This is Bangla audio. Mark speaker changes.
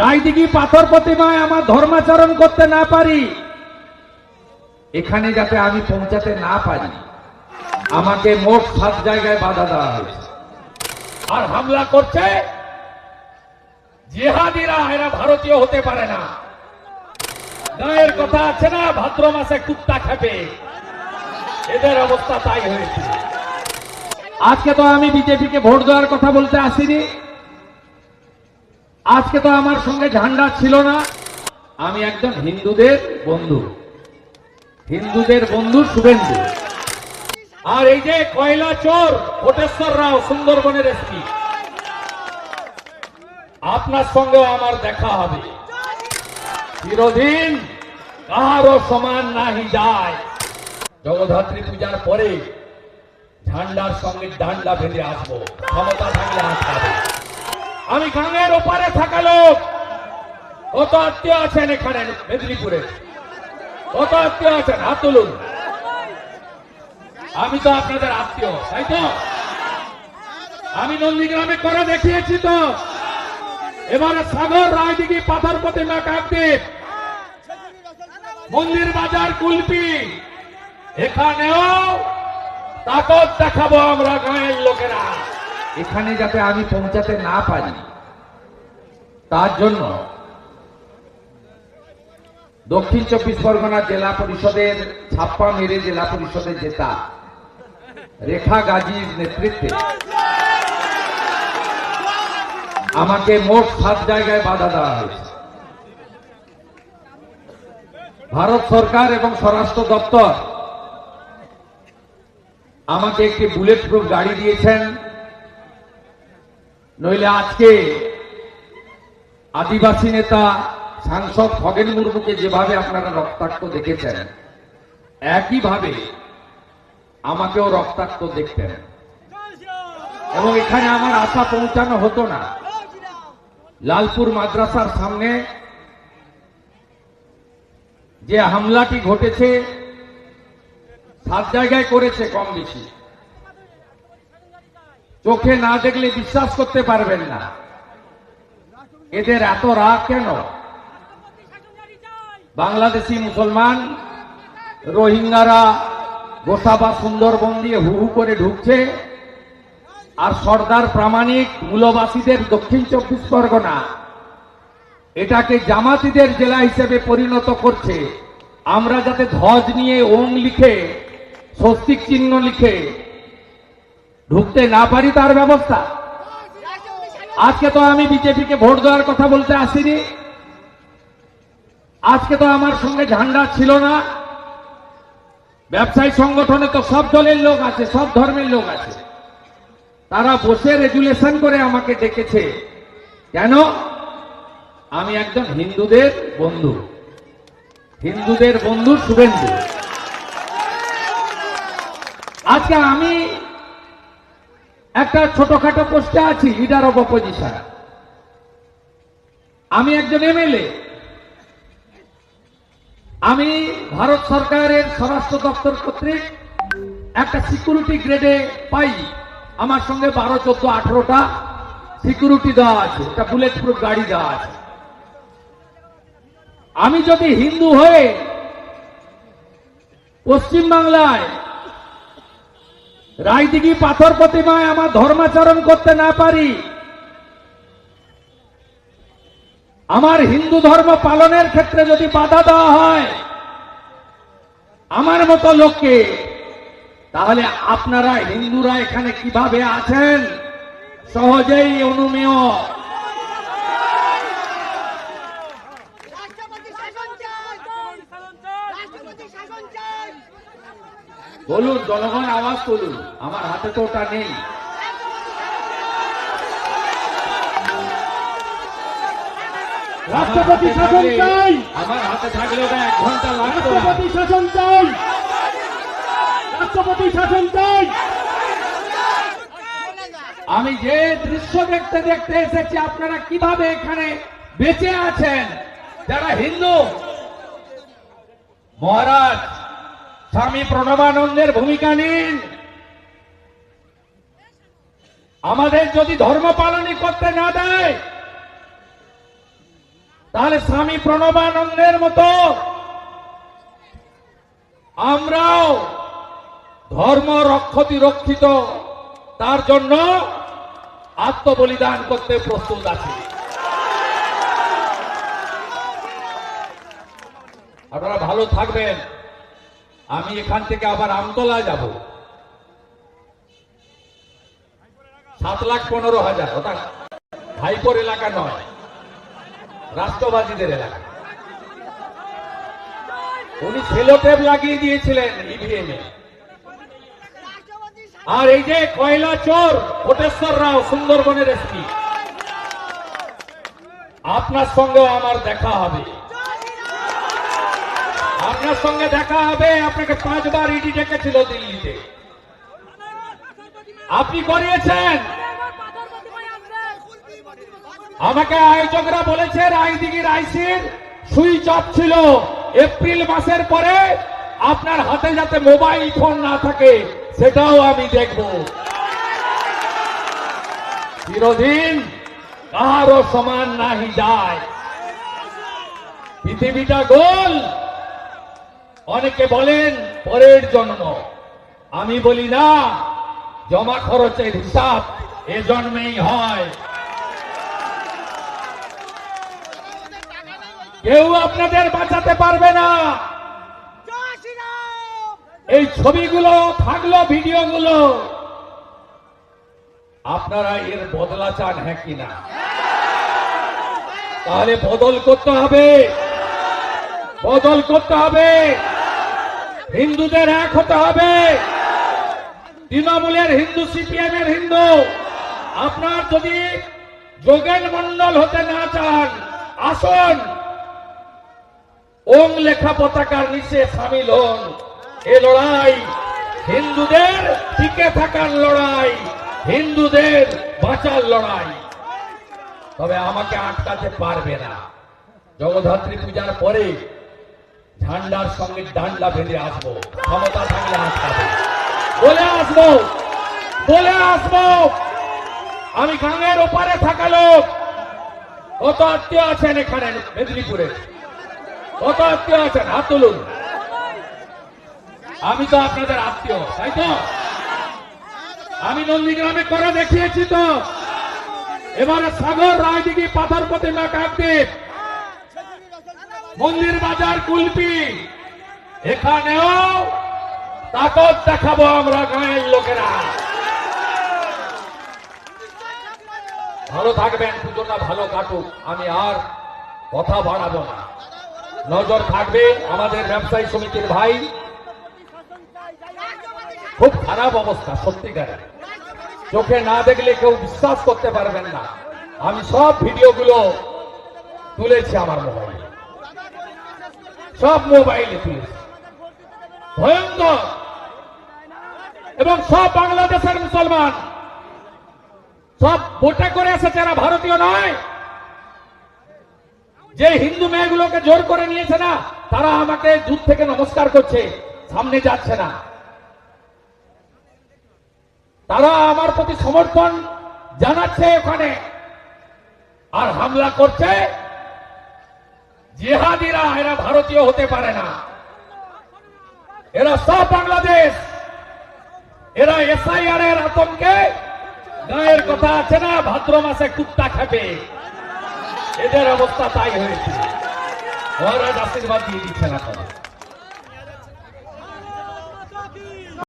Speaker 1: রায়দিঘি পাথর প্রতিমায় আমার ধর্মাচরণ করতে না পারি। এখানে যাতে আমি পৌঁছাতে না পারি, আমাকে মোট সাত জায়গায় বাধা দেওয়া হয়েছে। আর হামলা করছে, জেহাদিরা, এরা ভারতীয় হতে পারে না। গায়ের কথা আছে না, ভাদ্র মাসে কুত্তা খাবে এদের অবস্থা তাই হয়েছে। আজকে তো আমি বিজেপিকে ভোট দেওয়ার কথা বলতে আসিনি। আজকে তো আমার সঙ্গে ঝান্ডা ছিল না। আমি একজন হিন্দুদের বন্ধু। হিন্দুদের বন্ধু শুভেন্দু। আর এই যে কয়লা চোর, কোটেশ্বর রাও, সুন্দরবনের এসপি। আপনার সঙ্গেও আমার দেখা হবে। চিরদিন কারও সমান নাহি যায়। জগদ্ধাত্রী পূজার পরে ঝান্ডার সঙ্গে ডান্ডা বেঁধে আসব। ক্ষমতা থাকলে আসবে আমি গাঙের ওপারে থাকা লোক। কত আত্মীয় আছেন এখানে মেদিনীপুরে? কত আত্মীয় আছেন? হাত তুলুন। আমি তো আপনাদের আত্মীয়, তাই তো? আমি নন্দীগ্রামে করে দেখিয়েছি তো। এবারে সাগর রায়দিঘি পাথর প্রতিমা কাকদ্বীপ মন্দির বাজার কুলপি। এখানেও তাকত দেখাবো আমরা গাঁয়ের লোকেরা। এখানে যাতে আমি পৌঁছাতে না পারি, তার জন্য দক্ষিণ চব্বিশ পরগনা জেলা পরিষদের ছাপ্পা মেরে জেলা পরিষদের জেতা। রেখা গাজীর নেতৃত্বে। আমাকে মোট সাত জায়গায় বাধা দেওয়া হয়েছে। ভারত সরকার এবং স্বরাষ্ট্র দপ্তর আমাকে একটি বুলেট প্রুফ গাড়ি দিয়েছেন। নইলে আজকে আদিবাসী নেতা সাংসদ খগেন মুর্মুকে যেভাবে আপনারা রক্তাক্ত দেখেছেন, একইভাবে আমাকেও রক্তাক্ত দেখতেন। এবং এখানে আমার আশা পৌঁছানো হতো না। লালপুর মাদ্রাসার সামনে যে হামলাটি ঘটেছে, সাত জায়গায় করেছে কম বেশি। চোখে না দেখলে বিশ্বাস করতে পারবেন না। এদের এত রাগ কেন? বাংলাদেশি মুসলমান, রোহিঙ্গারা গোসা বা সুন্দরবন দিয়ে হু হু করে ঢুকছে, আর সর্দার প্রামাণিক মূলবাসীদের দক্ষিণ চব্বিশ পরগনা, এটাকে জামাতিদের জেলা হিসেবে পরিণত করছে। আমরা যাতে ধ্বজ নিয়ে ওং লিখে, স্বস্তিক চিহ্ন লিখে ঢুকতে না পারি তার ব্যবস্থা। আজকে তো আমি বিজেপিকে ভোট দেওয়ার কথা বলতে আসিনি। আজকে তো আমার সঙ্গে ঝান্ডা ছিল না। ব্যবসায়ী সংগঠনে তো সব দলের লোক আছে, সব ধর্মের লোক আছে। তারা বসে রেজুলেশন করে আমাকে ডেকেছে। কেন? আমি একজন হিন্দুদের বন্ধু। হিন্দুদের বন্ধু শুভেন্দু। আজকে আমি একটা ছোটখাটো পোস্টে আছি লিডার অব অপোজিশন আমি একজন এমএলএ। আমি ভারত সরকারের স্বরাষ্ট্র দপ্তর কর্তৃক একটা সিকিউরিটি গ্রেডে পাই। আমার সঙ্গে বারো, চোদ্দ, আঠারোটা সিকিউরিটি দেওয়া আছে। একটা বুলেট প্রুফ গাড়ি দেওয়া আছে। আমি যদি হিন্দু হয়ে পশ্চিম বাংলায় রায়দিঘি পাথর প্রতিমায় আমার ধর্মাচরণ করতে না পারি। আমার হিন্দু ধর্ম পালনের ক্ষেত্রে যদি বাধা দেওয়া হয় আমার মতো লোককে, তাহলে আপনারা হিন্দুরা এখানে কীভাবে আছেন? সহজেই অনুমেয়
Speaker 2: রাষ্ট্রপতি শাসন চাই রাষ্ট্রপতি শাসন চাই
Speaker 1: বলুন জনগণ আওয়াজ তুলুন। আমার হাতে তো ওটা নেই।
Speaker 3: রাষ্ট্রপতি শাসন চাই।
Speaker 1: আমার হাতে থাকলে ওটা এক ঘণ্টা লাগতো
Speaker 3: রাষ্ট্রপতি শাসন চাই। রাষ্ট্রপতি শাসন চাই।
Speaker 1: আমি যে দৃশ্য দেখতে দেখতে এসেছি আপনারা কীভাবে এখানে বেঁচে আছেন? যারা হিন্দু মহারাজ স্বামী প্রণবানন্দের ভূমিকা নিন। আমাদের যদি ধর্ম পালনই করতে না দেয়, তাহলে স্বামী প্রণবানন্দের মতো আমরাও ধর্ম রক্ষতি রক্ষিত, তার জন্য আত্মবলিদান করতে প্রস্তুত আছি। আপনারা ভালো থাকবেন। আমি এখান থেকে আবার আমতলা যাব। সাত লাখ পনেরো হাজার, ওটা ভাইপোর এলাকা নয়, রাষ্ট্রবাদীদের এলাকা। উনি সেলোটেপ লাগিয়ে দিয়েছিলেন ইভিএম এ। আর এই যে কয়লা চোর, কোটেশ্বর রাও, সুন্দরবনের এসপি। আপনার সঙ্গেও আমার দেখা হবে। আপনার সঙ্গে দেখা হবে, আপনাকে পাঁচবার ইডি ডেকেছিল দিল্লিতে। আপনি করিয়েছেন। আমাকে আয়োজকরা বলেছে রায়দিঘির আইসির সুইচ অফ ছিল। এপ্রিল মাসের পরে আপনার হাতে যাতে মোবাইল ফোন না থাকে, সেটাও আমি দেখব। চিরদিন কাহারও সমান নাহি যায়। পৃথিবীটা গোল। অনেকে বলেন, পরের জন্ম। আমি বলি, না, জমা খরচের হিসাব এ জন্মেই হয়। কেউ আপনাদের বাঁচাতে পারবে না। এই ছবিগুলো থাকল ভিডিওগুলো, আপনারা এর বদলা চান হ্যাঁ কিনা তাহলে বদল করতে হবে। বদল করতে হবে। হিন্দুদের এক হতে হবে। তৃণমূলের হিন্দু সিপিএম এর হিন্দু, আপনার যদি যোগেন মন্ডল হতে না চান, আসুন। ওং লেখা পতাকার নিচে সামিল হন। এ লড়াই হিন্দুদের টিকে থাকার লড়াই, হিন্দুদের বাঁচার লড়াই। তবে আমাকে আটকাতে পারবে না। জগদ্ধাত্রী পূজার পরে ঝান্ডার সঙ্গে ডান্ডা বেঁধে আসব। ক্ষমতা থাকলে আটকাবে বলে আসব। বলে আসব। আমি গাঙের ওপারে থাকা লোক। কত আত্মীয় আছেন এখানে মেদিনীপুরে? কত আত্মীয় আছেন? হাত তুলুন। আমি তো আপনাদের আত্মীয়, তাই তো? আমি নন্দীগ্রামে করে দেখিয়েছি তো। এবারে সাগর, রায়দিঘি পাথর প্রতিমা কাকদ্বীপ মন্দির বাজার কুলপি। এখানেও তাকত দেখাবো আমরা গাঁয়ের লোকেরা। ভালো থাকবেন, পুজোটা ভালো কাটুক, আমি আর কথা বাড়াবো না। নজর থাকবে আমাদের ব্যবসায়ী সমিতির ভাই। খুব খারাপ অবস্থা সত্যিকারের চোখে না দেখলে কেউ বিশ্বাস করতে পারবেন না। আমি সব ভিডিওগুলো তুলেছি আমার মোবাইলে। সব মোবাইলে ভয়ঙ্কর। এবং সব বাংলাদেশের মুসলমান, সব ভোটে করে এসেছে এরা ভারতীয় নয়, যে হিন্দু মেয়েগুলোকে জোর করে নিয়েছে না, তারা আমাকে দূর থেকে নমস্কার করছে, সামনে যাচ্ছে না। তারা আমার প্রতি সমর্থন জানাচ্ছে ওখানে, আর হামলা করছে জেহাদিরা, এরা ভারতীয় হতে পারে না। এরা সব বাংলাদেশ। এরা এসআইআর এর আতঙ্কে। গায়ের কথা আছে না, ভাদ্র মাসে কুত্তা খেপে। এদের অবস্থা তাই হয়েছে। মহারাজ আশীর্বাদ দিয়ে দিচ্ছেন এখন